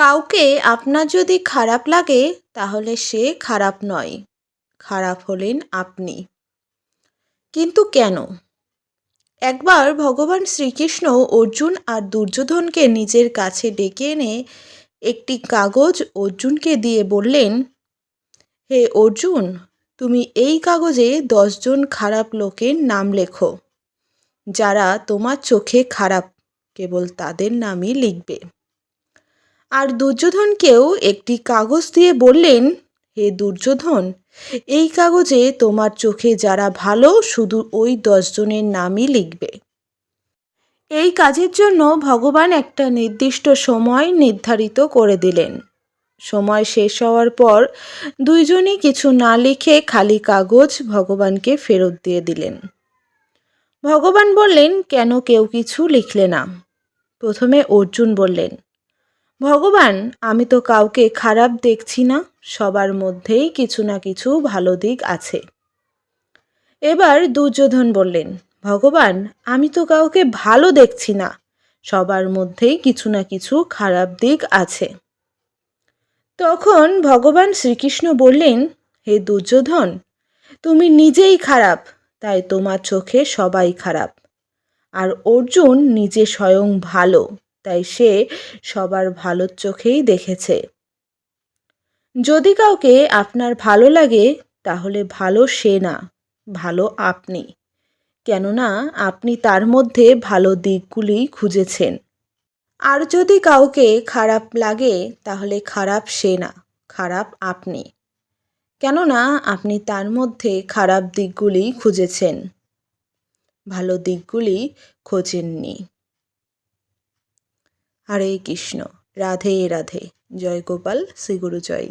কাউকে আপনার যদি খারাপ লাগে, তাহলে সে খারাপ নয়। খারাপ হলেন আপনি। কিন্তু কেন? একবার ভগবান শ্রীকৃষ্ণ অর্জুন আর দুর্যোধনকে নিজের কাছে ডেকে এনে একটি কাগজ অর্জুনকে দিয়ে বললেন, হে অর্জুন, তুমি এই কাগজে দশজন খারাপ লোকের নাম লেখো। যারা তোমার চোখে খারাপ, কেবল তাদের নামই লিখবে। আর দুর্যোধনকেও একটি কাগজ দিয়ে বললেন, হে দুর্যোধন, এই কাগজে তোমার চোখে যারা ভালো, শুধু ওই দশজনের নামই লিখবে। এই কাজের জন্য ভগবান একটা নির্দিষ্ট সময় নির্ধারিত করে দিলেন। সময় শেষ হওয়ার পর দুইজনই কিছু না লিখে খালি কাগজ ভগবানকে ফেরত দিয়ে দিলেন। ভগবান বললেন, কেন কেউ কিছু লিখলে না? প্রথমে অর্জুন বললেন ভগবান, আমি তো কাউকে খারাপ দেখছি না, সবার মধ্যেই কিছু না কিছু ভালো দিক আছে। এবার দুর্যোধন বললেন, ভগবান, আমি তো কাউকে ভালো দেখছি না, সবার মধ্যেই কিছু না কিছু খারাপ দিক আছে। তখন ভগবান শ্রীকৃষ্ণ বললেন, হে দুর্যোধন, তুমি নিজেই খারাপ, তাই তোমার চোখে সবাই খারাপ। আর অর্জুন নিজে স্বয়ং ভালো। তাই সে সবার ভালোর চোখেই দেখেছে। যদি কাউকে আপনার ভালো লাগে, তাহলে ভালো সে না, ভালো আপনি। কেননা, আপনি তার মধ্যে ভালো দিকগুলি খুঁজেছেন। আর যদি কাউকে খারাপ লাগে, তাহলে খারাপ সে না, খারাপ আপনি। কেননা, আপনি তার মধ্যে খারাপ দিকগুলি খুঁজেছেন। ভালো দিকগুলি খোঁজেননি। হরে কৃষ্ণ। রাধে রাধে। জয় গোপাল শ্রীগুরু জয়।